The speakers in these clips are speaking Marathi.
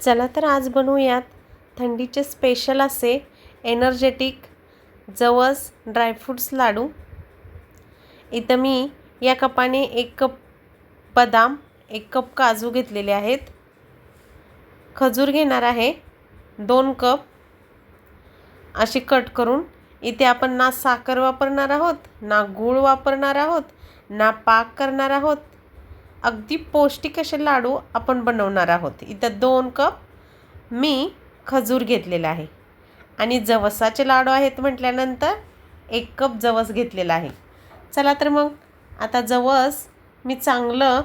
चला तर आज बनवूयात. थंडीचे स्पेशल असे एनर्जेटिक जवस ड्रायफ्रूट्स लाडू. इथं मी या कपाने एक कप बदाम एक कप काजू घेतलेले आहेत. खजूर घेणार आहे दोन कप. अशी कट करून इथे आपण ना साखर वापरणार आहोत ना गूळ वापरणार आहोत ना पाक करणार आहोत. अगदी पौष्टिक असे लाडू आपण बनवणार आहोत. इथं दोन कप मी खजूर घेतलेला आहे. आणि जवसाचे लाडू आहेत म्हटल्यानंतर एक कप जवस घेतलेला आहे. चला तर मग आता जवस मी चांगलं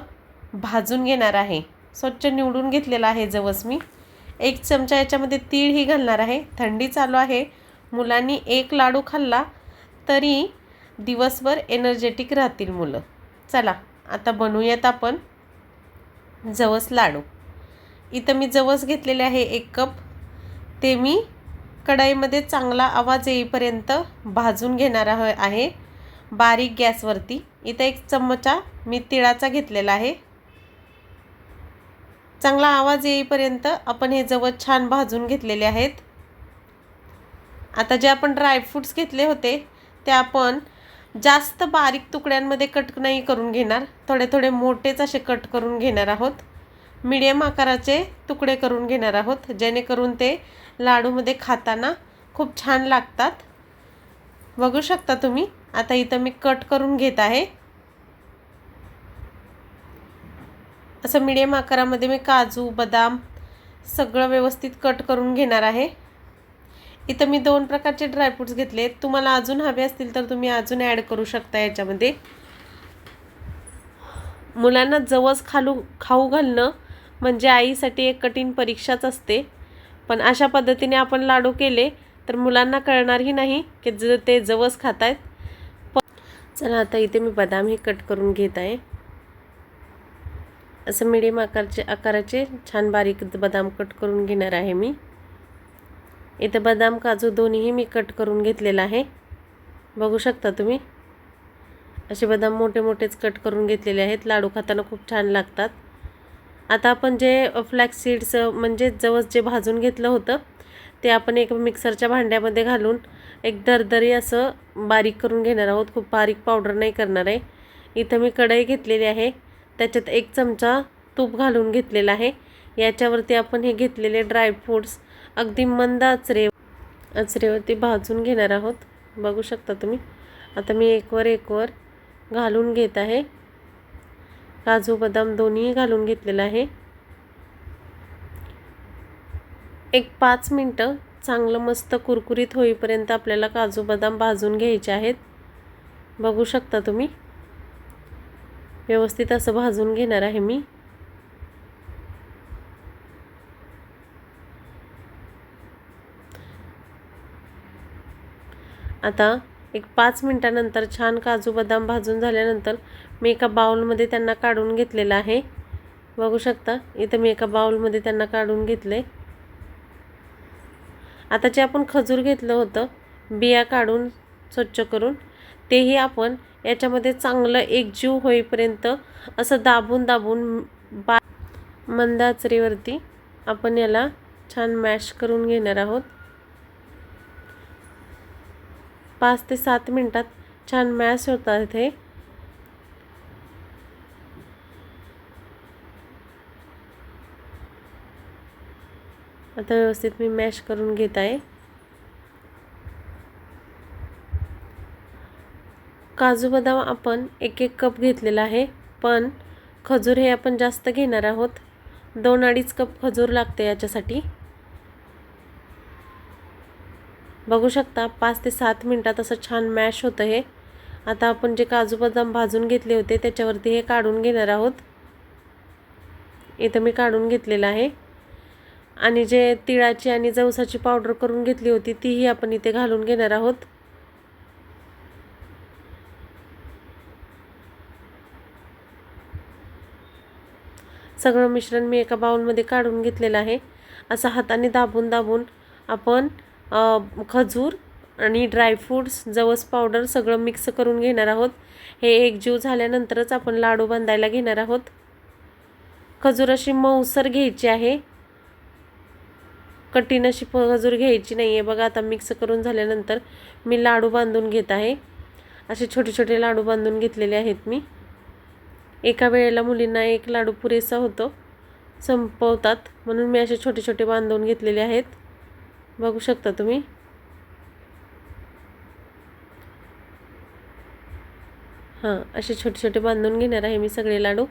भाजून घेणार आहे. स्वच्छ निवडून घेतलेला आहे जवस मी. एक चमचा याच्यामध्ये तीळही घालणार आहे. थंडी चालू आहे. मुलांनी एक लाडू खाल्ला तरी दिवसभर एनर्जेटिक राहतील मुलं. चला. आता बनवूयात आपण जवस लाडू. इथं मी जवस घेतलेले आहे एक कप. ते मी कढईमध्ये चांगला आवाज येईपर्यंत भाजून घेणार आहे आहे. बारीक गॅसवरती. इथं एक चमचा मी तिळाचा घेतलेला आहे. चांगला आवाज येईपर्यंत आपण हे जवस छान भाजून घेतलेले आहेत. आता जे आपण ड्रायफ्रूट्स घेतले होते ते आपण जास्त बारीक तुकड्यांमध्ये कट नाही करून घेणार. थोडे थोडे मोठेच असे कट करून घेणार आहोत. मीडियम आकाराचे तुकडे करून घेणार आहोत जेणेकरून ते लाडूमध्ये खाताना खूप छान लागतात. बघू शकता तुम्ही आता इथं मी कट करून घेत आहे. असं मीडियम आकारामध्ये मी काजू बदाम सगळं व्यवस्थित कट करून घेणार आहे. इथं मी दोन प्रकारचे ड्रायफ्रूट्स घेतले. तुम्हाला अजून हवे असतील तर तुम्ही अजून ॲड करू शकता याच्यामध्ये. मुलांना जवस खालू खाऊ घालणं म्हणजे आईसाठी एक कठीण परीक्षाच असते. पण अशा पद्धतीने आपण लाडू केले तर मुलांना कळणारही नाही की ज ते जवस खात आहेत पण चला आता इथे मी बदाम हे कट करून घेत आहे. असं मिडियम आकारचे आकाराचे छान बारीक बदाम कट करून घेणार आहे मी. इथं बदाम काजू दोन्हीही मी कट करून घेतलेलं आहे. बघू शकता तुम्ही? असे बदाम मोठे मोठेच कट करून घेतलेले आहेत. लाडू खाताना खूप छान लागतात. आता आपण जे फ्लॅक्स सीड्स म्हणजे जवळ जे भाजून घेतलं होतं ते आपण एक मिक्सरच्या भांड्यामध्ये घालून एक दरदरी असं बारीक करून घेणार आहोत. खूप बारीक पावडर नाही करणार आहे. इथं मी कढई घेतलेली आहे. त्याच्यात एक चमचा तूप घालून घेतलेला आहे. याच्यावरती आपण हे घेतलेले ड्रायफ्रूट्स अगदी मंद आचरे आचरेवरती भाजून घेणार आहोत. बघू शकता तुम्ही. आता मी एकवर एकवर घालून घेत आहे. काजू बदाम दोन्ही घालून घेतलेलं आहे. एक पाच मिनटं चांगलं मस्त कुरकुरीत होईपर्यंत आपल्याला काजू बदाम भाजून घ्यायचे आहेत. बघू शकता तुम्ही. व्यवस्थित असं भाजून घेणार आहे मी. आता एक पाच मिनटानंतर छान काजू बदाम भाजून झाल्यानंतर मी एका बाउलमध्ये त्यांना काढून घेतलेलं आहे. बघू शकता इथं मी एका बाउलमध्ये त्यांना काढून घेतले आता जे आपण खजूर घेतलं होतं बिया काढून स्वच्छ करून तेही आपण याच्यामध्ये चांगलं एकजीव होईपर्यंत असं दाबून दाबून बा मंदाचरीवरती आपण याला छान मॅश करून घेणार आहोत. पाच ते सात मिनटात छान मॅश होतात इथे. आता व्यवस्थित मी मॅश करून घेत आहे. काजू बदाम आपण एक एक कप घेतलेला आहे पण खजूर हे आपण जास्त घेणार आहोत. दोन अडीच कप खजूर लागते याच्यासाठी. बघू शकता पाच ते सात मिनटात असं छान मॅश होतं हे. आता आपण जे काजू बदाम भाजून घेतले होते त्याच्यावरती हे काढून घेणार आहोत. इथं मी काढून घेतलेलं आहे. आणि जे तिळाची आणि जवसाची पावडर करून घेतली होती तीही आपण इथे घालून घेणार आहोत. सगळं मिश्रण मी एका बाउलमध्ये काढून घेतलेलं आहे. असं हाताने दाबून दाबून आपण खजूर आणि ड्रायफ्रूट्स जवस पावडर सगळं मिक्स करून घेणार आहोत. हे एकजीव झाल्यानंतरच आपण लाडू बांधायला घेणार आहोत. खजूर अशी मऊसर घ्यायची आहे. कठीण अशी खजूर घ्यायची नाही आहे बघा आता मिक्स करून झाल्यानंतर मी लाडू बांधून घेत आहे. असे छोटे छोटे लाडू बांधून घेतलेले आहेत मी. एका वेळेला मुलींना एक लाडू पुरेसा होतो. संपवतात. म्हणून मी असे छोटे छोटे बांधून घेतलेले आहेत. बघू शकता तुम्ही. हां असे छोटे छोटे बांधून घेणार आहे मी सगळे लाडू.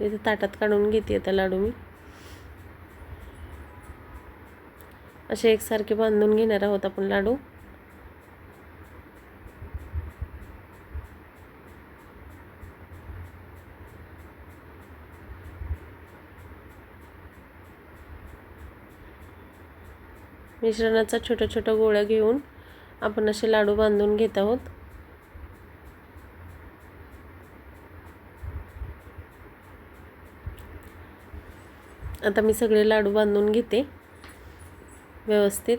इथे ताटात काढून घेते आता लाडू मी. असे एकसारखे बांधून घेणार आहोत आपण लाडू. मिश्रणाचा छोट्या छोट्या गोळ्या घेऊन आपण असे लाडू बांधून घेत आहोत. आता मी सगळे लाडू बांधून घेते. व्यवस्थित.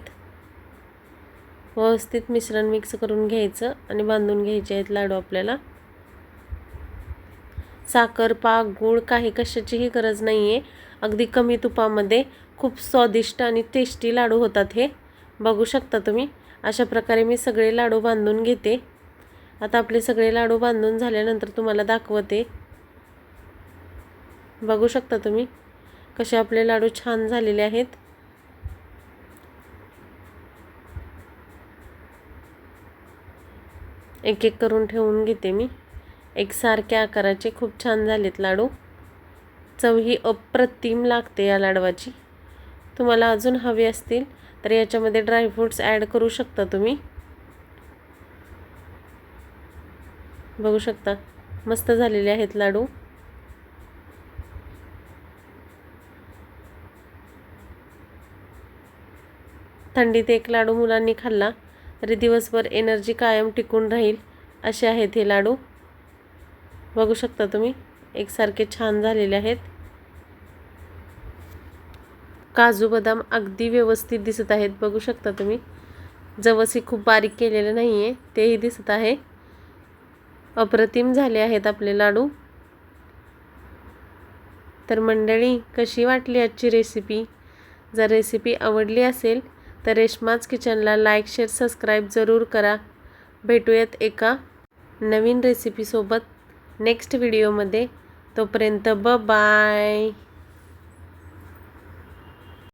व्यवस्थित मिश्रण मिक्स करून घ्यायचं आणि बांधून घ्यायचे आहेत लाडू आपल्याला. साखर पाक गूळ काही कशाचीही गरज नाही आहे अगदी कमी तुपामध्ये खूप स्वादिष्ट आणि टेस्टी लाडू होतात हे. बघू शकता तुम्ही. अशा प्रकारे मी सगळे लाडू बांधून घेते. आता आपले सगळे लाडू बांधून झाल्यानंतर तुम्हाला दाखवते. बघू शकता तुम्ही. कसे आपले लाडू छान झालेले आहेत. एक एक करून ठेवून घेते मी. एकसारख्या आकाराचे खूप छान झालेत लाडू. चव ही अप्रतिम लागते या लाडवाची. तुम्हाला अजून हवे असतील तर याच्यामध्ये ड्रायफ्रूट्स ॲड करू शकता तुम्ही. बघू शकता मस्त झालेले आहेत लाडू. थंडीत एक लाडू मुलांनी खाल्ला तरी दिवसभर एनर्जी कायम टिकून राहील असे आहेत हे लाडू. बघू शकता तुम्ही. एकसारखे छान झालेले आहेत. काजू बदाम अगदी व्यवस्थित दिसत आहेत. बघू शकता तुम्ही. जवसही खूप बारीक केलेलं नाही आहे तेही दिसत आहे. अप्रतिम झाले आहेत आपले लाडू. तर मंडळी कशी वाटली आजची रेसिपी जर रेसिपी आवडली असेल तर रेशमाज किचनला लाईक शेअर सबस्क्राईब जरूर करा. भेटूयात एका नवीन रेसिपीसोबत नेक्स्ट व्हिडिओमध्ये तोपर्यंत ब बाय.